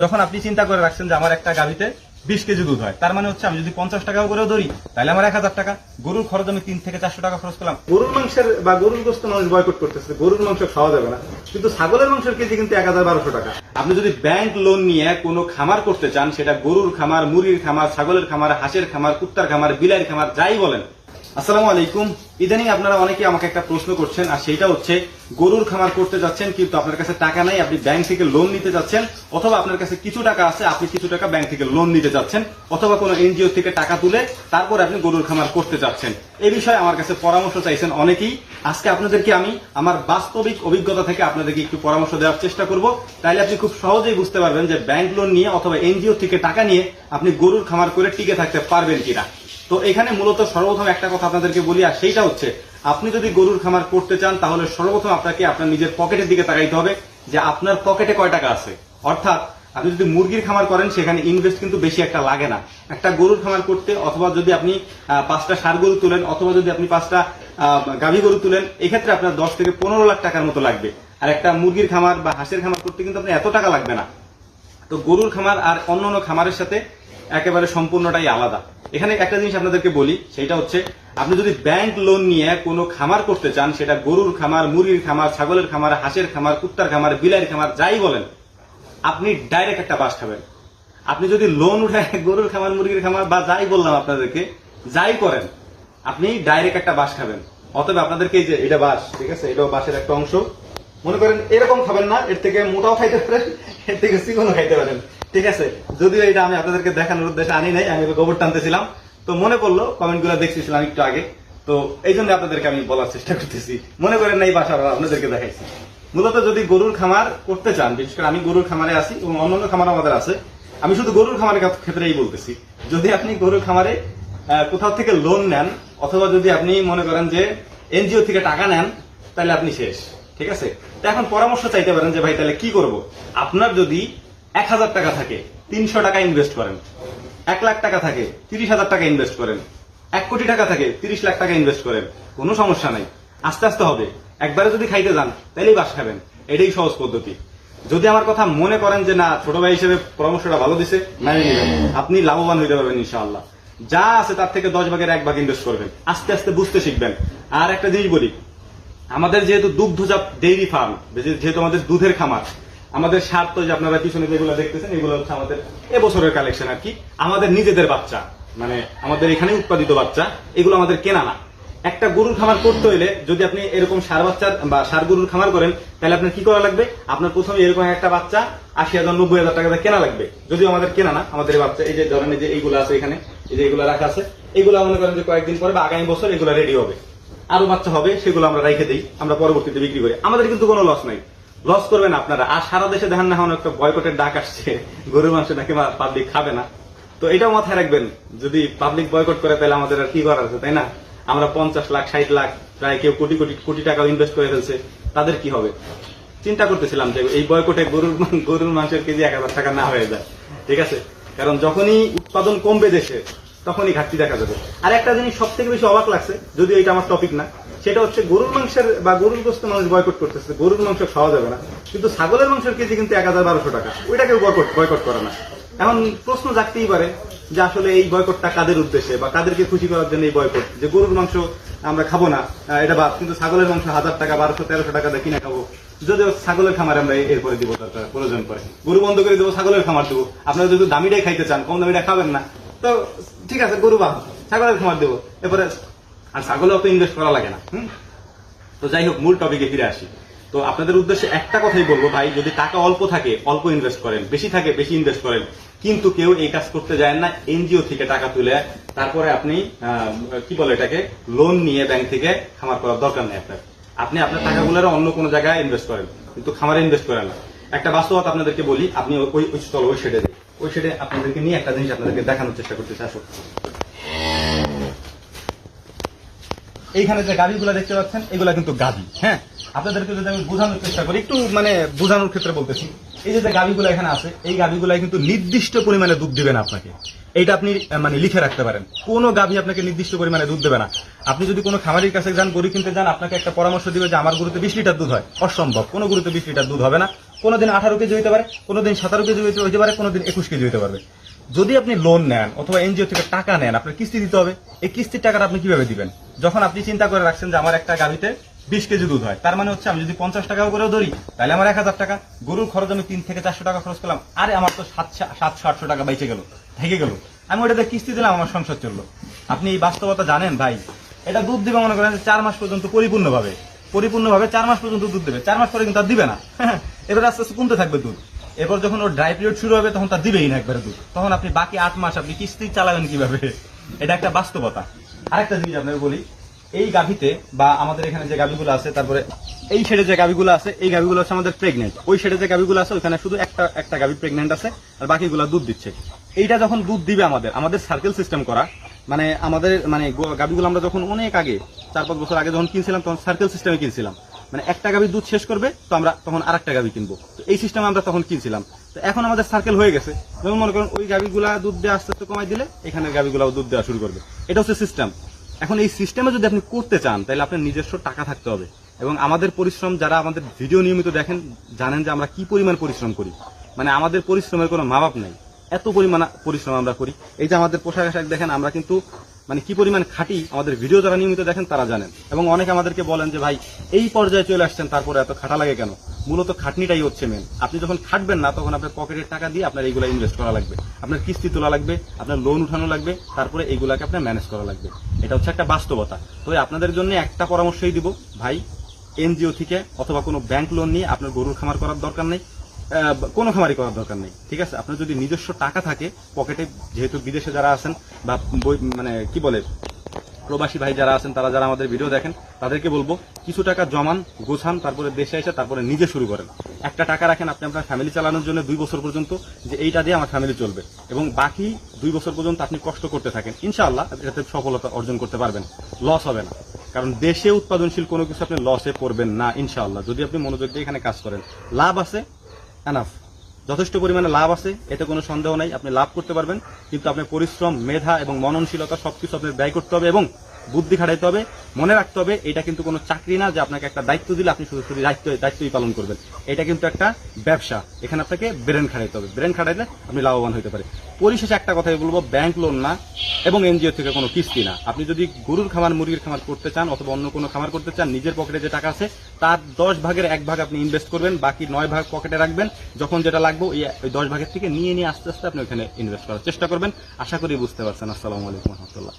যখন আপনি চিন্তা করে রাখছেন যে আমার একটা গাভিতে বিশ কেজি দুধ হয় তার মানে হচ্ছে আমি যদি পঞ্চাশ টাকাও করেও ধরি তাহলে আমার এক হাজার টাকা। গরুর খরচ আমি তিন থেকে চারশো টাকা খরচ করলাম। গরুর মাংসের বা গরুর গোস্ত মানুষ বয়কট করতেছে গরুর মাংস খাওয়া যাবে না। কিন্তু ছাগলের মাংসের কেজি কিন্তু এক হাজার বারোশো টাকা। আপনি যদি ব্যাংক লোন নিয়ে কোনো খামার করতে চান সেটা গরুর খামার মুরগির খামার ছাগলের খামার হাঁসের খামার কুত্তার খামার বিলাইয়ের খামার যাই বলেন আসসালামু আলাইকুম। ইদানিং আপনারা অনেকে আমাকে একটা প্রশ্ন করছেন, আর সেইটা হচ্ছে, গরুর খামার করতে যাচ্ছেন কিন্তু আপনার কাছে টাকা নাই, আপনি ব্যাংক থেকে লোন নিতে যাচ্ছেন, অথবা আপনার কাছে কিছু টাকা আছে, আপনি কিছু টাকা ব্যাংক থেকে লোন নিতে যাচ্ছেন, অথবা কোনো এনজিও থেকে টাকা তুলে তারপর আপনি গরুর খামার করতে যাচ্ছেন। এই বিষয়ে আমার কাছে পরামর্শ চাইছেন অনেকেই। আজকে আপনাদেরকে আমি আমার বাস্তবিক অভিজ্ঞতা থেকে আপনাদেরকে একটু পরামর্শ দেওয়ার চেষ্টা করব। তাইলে আপনি খুব সহজেই বুঝতে পারবেন যে ব্যাংক লোন নিয়ে অথবা এনজিও থেকে টাকা নিয়ে আপনি গরুর খামার করে টিকে থাকতে পারবেন কিনা। তো এখানে মূলত সর্বপ্রথম একটা কথা আপনাদেরকে বলি, আর সেইটা হচ্ছে, আপনি যদি গরুর খামার করতে চান, তাহলে সর্বপ্রথম আপনাকে আপনার নিজের পকেটের দিকে তাকাইতে হবে যে আপনার পকেটে কয় টাকা আছে। অর্থাৎ, আপনি যদি মুরগির খামার করেন, সেখানে ইনভেস্ট কিন্তু বেশি একটা লাগে না। একটা গরুর খামার করতে, অথবা যদি আপনি পাঁচটা সার গরু তুলেন, অথবা যদি আপনি পাঁচটা গাভী গরু তুলেন, এক্ষেত্রে আপনার দশ থেকে পনেরো লাখ টাকার মতো লাগবে। আর একটা মুরগির খামার বা হাঁসের খামার করতে কিন্তু আপনার এত টাকা লাগবে না। তো গরুর খামার আর অন্যান্য খামারের সাথে একেবারে সম্পূর্ণটাই আলাদা। এখানে একটা জিনিস আপনাদেরকে বলি, সেটা হচ্ছে আপনি যদি ব্যাংক লোন নিয়ে কোনো খামার করতে চান, সেটা গরুর খামার, মুরগির খামার, ছাগলের খামার, হাঁসের খামার, কুত্তার খামার, বিলাইয়ের খামার, যাই বলেন, আপনি ডাইরেক্ট একটা বাস খাবেন। আপনি যদি লোন উঠে গরুর খামার, মুরগির খামার বা যাই বললাম আপনাদেরকে, যাই করেন, আপনি ডাইরেক্ট একটা বাস খাবেন। অতএব আপনাদেরকে এই যে এটা বাস, ঠিক আছে, এটাও বাসের একটা অংশ। মনে করেন এরকম খাবেন না, এর থেকে মোটাও খাইতে পারেন, এর থেকে চিকনও খাইতে পারেন। ঠিক আছে, যদিও এটা আমি আপনাদেরকে দেখানোর উদ্দেশ্যে আনি নাই, আমি গোবর টানতেছিলাম। তো মনে পড়ল কমেন্টগুলো দেখতেছিলাম একটু আগে। তো এই জন্য আপনাদেরকে আমি বলার চেষ্টা করতেছি। মনে করেন এই বাসা আপনাদেরকে দেখাইছি। মূলত যদি গরুর খামার করতে চান, বিশেষ করে আমি গরুর খামারে আছি এবং অন্যান্য খামার আমাদের আছে, আমি শুধু গরুর খামারের ক্ষেত্রেই বলতেছি। যদি আপনি গরুর খামারে কোথাও থেকে লোন নেন, অথবা যদি আপনি মনে করেন যে এনজিও থেকে টাকা নেন, তাহলে আপনি শেষ। ঠিক আছে? তো এখন পরামর্শ চাইতে পারেন যে, ভাই, তাহলে কি করব? আপনার যদি এক হাজার টাকা থাকে, তিনশো টাকা ইনভেস্ট করেন। এক লাখ টাকা থাকে, তিরিশ হাজার টাকা ইনভেস্ট করেন। এক কোটি টাকা থাকে, তিরিশ লাখ টাকা ইনভেস্ট করেন। কোনো সমস্যা নাই। আস্তে আস্তে হবে। একবারে যদি খাইতে যান তাহলেই বাস খাবেন। এটাই সহজ পদ্ধতি। যদি আমার কথা মনে করেন যে না, ছোট ভাই হিসেবে পরামর্শটা ভালো দিছে মেনে নেবেন আপনি লাভবান হইতে পারবেন ইনশাআল্লাহ। যা আছে তার থেকে দশ ভাগের এক ভাগ ইনভেস্ট করবেন। আস্তে আস্তে বুঝতে শিখবেন। আর একটা জিনিস বলি, আমাদের যেহেতু দুগ্ধজাত ডেইরি ফার্ম যেহেতু আমাদের দুধের খামার আমাদের সার তো যে আপনারা পিছনে যেগুলো দেখতেছেন, এগুলো হচ্ছে আমাদের এবছরের কালেকশন আর কি। আমাদের নিজেদের বাচ্চা মানে আমাদের এখানে উৎপাদিত বাচ্চা, এগুলো আমাদের কেনা না। একটা গরুর খামার করতে হইলে যদি আপনি এরকম সার বাচ্চার বা সার গরুর খামার করেন, তাহলে আপনার কি করা লাগবে? আপনার প্রথমে এরকম একটা বাচ্চা আশি হাজার, নব্বই হাজার টাকা কেনা লাগবে। যদিও আমাদের কেনা না, আমাদের বাচ্চা, এই যে ধরেন যে এইগুলো আছে এখানে, এই যে এগুলো রাখা আছে, এগুলো মনে করেন যে কয়েকদিন পরে বা আগামী বছর এগুলো রেডি হবে। আরও বাচ্চা হবে, সেগুলো আমরা রেখে দিই, আমরা পরবর্তীতে বিক্রি করি। আমাদের কিন্তু কোনো লস নাই। লস করবেন আপনারা। আর সারা দেশে দেখেন না এখন একটা বয়কটের ডাক আসছে। গরুর মাংস নাকি পাবলিক খাবে না। তো এটাও মাথায় রাখবেন, যদি পাবলিক বয়কট করে তাহলে আমাদের আর কি করার আছে, তাই না? আমরা পঞ্চাশ লাখ, ষাট লাখ, প্রায় কেউ কোটি কোটি কোটি টাকা ইনভেস্ট করে ফেলছে। তাদের কি হবে? চিন্তা করতেছিলাম যে এই বয়কটে গরুর গরুর মাংসের কেজি এক হাজার টাকা না হয়ে যায়। ঠিক আছে? কারণ যখনই উৎপাদন কমবে দেশে, তখনই ঘাটতি দেখা যাবে। আর একটা জিনিস সব থেকে বেশি অবাক লাগছে যদি এটা আমার টপিক না সেটা হচ্ছে গরুর মাংসের বা গরুর গোস্ত মানুষ বয়কট করতেছে। গরুর মাংস খাওয়া যাবে না। কিন্তু ছাগলের মাংসের কেজি কিন্তু এক হাজার বারোশো টাকা। ওইটা কেউ বয়কট বয়কট করে না। এখন প্রশ্ন জাগতেই পারে যে আসলে এই বয়কটটা কাদের উদ্দেশ্যে বা কাদেরকে খুশি করার জন্য এই বয়কট যে গরুর মাংস আমরা খাব না এটা বাদ। কিন্তু ছাগলের মাংস হাজার টাকা, বারোশো, তেরোশো টাকা দিয়ে কিনে খাব। যদিও ছাগলের খামার আমরা এরপরে দিব দরকার প্রয়োজন পরে গরু বন্ধ করে দেবো, ছাগলের খামার দেবো। আপনারা যদি দামিটাই খাইতে চান, কম দামিটা খাবেন না। তো ঠিক আছে, গরু বা ছাগলের খামার দেবো। এরপরে আর ছাগলেও তো ইনভেস্ট করা লাগে না তো যাই হোক, মূল টপিকে ফিরে আসি। তো আপনাদের উদ্দেশ্যে একটা কথাই বলব, ভাই, যদি টাকা অল্প থাকে, অল্প ইনভেস্ট করেন, বেশি থাকে, বেশি ইনভেস্ট করেন, কিন্তু কেউ এই কাজ করতে যায় না, এনজিও থেকে টাকা তুলে তারপরে আপনি কি বলে এটাকে লোন নিয়ে ব্যাংক থেকে খামার করার দরকার নেই আপনার। আপনি আপনার টাকাগুলো অন্য কোনো জায়গায় ইনভেস্ট করেন, কিন্তু খামারে ইনভেস্ট করেন না। একটা বাস্তবতা আপনাদেরকে বলি, আপনি ওই ওই ওই শেডে ওই শেডে আপনাদেরকে নিয়ে একটা জিনিস আপনাদেরকে দেখানোর চেষ্টা করতেছি আসো এইখানে যে গাড়িগুলো দেখতে পাচ্ছেন, এগুলা কিন্তু গাড়ি হ্যাঁ? আপনাদেরকে যদি আমি বোঝানোর চেষ্টা করি, একটু মানে বোঝানোর ক্ষেত্রে বলতেছি। এই যে গাড়িগুলো এখানে আছে, এই গাড়িগুলো কিন্তু নির্দিষ্ট পরিমাণে দুধ দিবে না আপনাকে। এইটা আপনি মানে লিখে রাখতে পারেন। কোনো গাভী আপনাকে নির্দিষ্ট পরিমাণে দুধ দেবে না। আপনি যদি কোনো খামারির কাছে যান, গরু কিনতে যান, আপনাকে একটা পরামর্শ দিবে যে আমার গরুতে বিশ লিটার দুধ হয়। অসম্ভব। কোনো গরুতে বিশ লিটার দুধ হবে না। কোনোদিন আঠারো কেজি হইতে পারে, কোনোদিন সতেরো কেজি হইতে পারে, কোনোদিন একুশ কেজি হইতে পারবে। যদি আপনি লোন নেন অথবা এনজিও থেকে টাকা নেন, আপনার কিস্তি দিতে হবে, এই কিস্তির টাকাটা আপনি কীভাবে দিবেন? যখন আপনি চিন্তা করে রাখছেন যে আমার একটা গাভিতে বিশ কেজি দুধ হয়, তার মানে হচ্ছে আমি যদি পঞ্চাশ টাকা করেও ধরি, তাহলে আমার এক হাজার টাকা। গরুর খরচ আমি তিন থেকে চারশো টাকা খরচ করলাম, আরে আমার তো সাতশো সাতশো, আটশো টাকা বেঁচে গেল, থেকে গেল। আমি ওটাতে কিস্তি দিলাম, আমার সংসার চলল। আপনি এই বাস্তবতা জানেন ভাই? এটা দুধ দিবে মনে করেন চার মাস পর্যন্ত পরিপূর্ণভাবে। পরিপূর্ণভাবে চার মাস পর্যন্ত দুধ দেবে, চার মাস পরে কিন্তু আর দিবে না। এবার আস্তে আস্তে কমতে থাকবে দুধ। এরপর যখন ওর ড্রাই পিরিয়ড শুরু হবে, তখন তার দিবেই না একবারে দুধ। তখন আপনি বাকি আট মাস আপনি কিস্তি চালাবেন কীভাবে? এটা একটা বাস্তবতা। আরেকটা জিনিস আপনাকে বলি, এই গাভিতে বা আমাদের এখানে যে গাভিগুলো আছে, তারপরে এই শেডে যে গাভিগুলো আছে, এই গাভিগুলো হচ্ছে আমাদের প্রেগনেন্ট ওই শেডে যে গাভিগুলো আছে ওখানে শুধু একটা একটা গাভি প্রেগনেন্ট আছে, আর বাকিগুলো দুধ দিচ্ছে। এইটা যখন দুধ দিবে আমাদের আমাদের সার্কেল সিস্টেম করা মানে আমাদের মানে গাভিগুলো আমরা যখন অনেক আগে, চার পাঁচ বছর আগে যখন কিনছিলাম, তখন সার্কেল সিস্টেমে কিনছিলাম। মানে একটা গাভি দুধ শেষ করবে, তো আমরা তখন আর একটা গাভি কিনবো। তো এই সিস্টেমে আমরা তখন কিনছিলাম। তো এখন আমাদের সার্কেল হয়ে গেছে। যেমন মনে করেন ওই গাভিগুলা দুধ দেওয়া আস্তে আস্তে কমাই দিলে এখানে গাভিগুলাও দুধ দেওয়া শুরু করবে। এটা হচ্ছে সিস্টেম এখন এই সিস্টেমে যদি আপনি করতে চান, তাহলে আপনার নিজস্ব টাকা থাকতে হবে। এবং আমাদের পরিশ্রম, যারা আমাদের ভিডিও নিয়মিত দেখেন, জানেন যে আমরা কি পরিমাণ পরিশ্রম করি। মানে আমাদের পরিশ্রমের কোনো মা বাপ নাই। এত পরিমাণ পরিশ্রম আমরা করি। এই যে আমাদের পোশাক আশাক দেখেন, আমরা কিন্তু মানে কি পরিমাণ খাটি আমাদের ভিডিও যারা নিয়মিত দেখেন তারা জানেন। এবং অনেকে আমাদেরকে বলেন যে, ভাই, এই পর্যায়ে চলে আসছেন, তারপরে এত খাটা লাগে কেন? মূলত খাটনিটাই হচ্ছে মেন আপনি যখন খাটবেন না, তখন আপনার পকেটের টাকা দিয়ে আপনার এইগুলো ইনভেস্ট করা লাগবে। আপনার কিস্তি তোলা লাগবে, আপনার লোন উঠানো লাগবে, তারপরে এইগুলাকে আপনার ম্যানেজ করা লাগবে। এটা হচ্ছে একটা বাস্তবতা। তো আপনাদের জন্য একটা পরামর্শই দিব, ভাই এনজিও থেকে অথবা কোনো ব্যাংক লোন নিয়ে আপনার গরুর খামার করার দরকার নেই। কোনো খামারি করার দরকার নেই, ঠিক আছে? আপনার যদি নিজস্ব টাকা থাকে, পকেটে যেহেতু বিদেশে যারা আছেন বা মানে কি বলে, প্রবাসী ভাই যারা আছেন, তারা যারা আমাদের ভিডিও দেখেন, তাদেরকে বলব, কিছু টাকা জমান, গোছান, তারপরে দেশে এসে তারপরে নিজে শুরু করেন। একটা টাকা রাখেন আপনি আপনার ফ্যামিলি চালানোর জন্য দুই বছর পর্যন্ত, যে এইটা দিয়ে আমার ফ্যামিলি চলবে। এবং বাকি দুই বছর পর্যন্ত আপনি কষ্ট করতে থাকেন। ইনশাআল্লাহ এটাতে সফলতা অর্জন করতে পারবেন। লস হবে না। কারণ দেশে উৎপাদনশীল কোনো কিছু আপনি লসে পড়বেন না, ইনশাআল্লাহ। যদি আপনি মনোযোগ দিয়ে এখানে কাজ করেন, লাভ আছে এনাফ যথেষ্ট পরিমাণে লাভ আছে, এতে কোনো সন্দেহ নাই, আপনি লাভ করতে পারবেন, কিন্তু আপনার পরিশ্রম, মেধা এবং মননশীলতা সবকিছু আপনার ব্যয় করতে হবে এবং বুদ্ধি খাটাইতে হবে। মনে রাখতে হবে, এটা কিন্তু কোনো চাকরি না যে আপনাকে একটা দায়িত্ব দিলে আপনি শুধু শুধু দায়িত্ব, দায়িত্বই পালন করবেন। এটা কিন্তু একটা ব্যবসা। এখানে আপনাকে ব্রেন খাটাইতে হবে। ব্রেন খাটাইলে আপনি লাভবান হতে পারে পরিশেষে একটা কথাই বলব, ব্যাংক লোন না এবং এনজিও থেকে কোনো কিস্তি না। আপনি যদি গরুর খামার, মুরগির খামার করতে চান অথবা অন্য কোনো খামার করতে চান, নিজের পকেটে যে টাকা আছে, তার দশ ভাগের এক ভাগ আপনি ইনভেস্ট করবেন, বাকি নয় ভাগ পকেটে রাখবেন। যখন যেটা লাগবে, ওই দশ ভাগের থেকে নিয়ে নিয়ে আস্তে আস্তে আপনি ওখানে ইনভেস্ট করার চেষ্টা করবেন। আশা করি বুঝতে পারছেন। আসসালামু আলাইকুম রহমতুল্লাহ।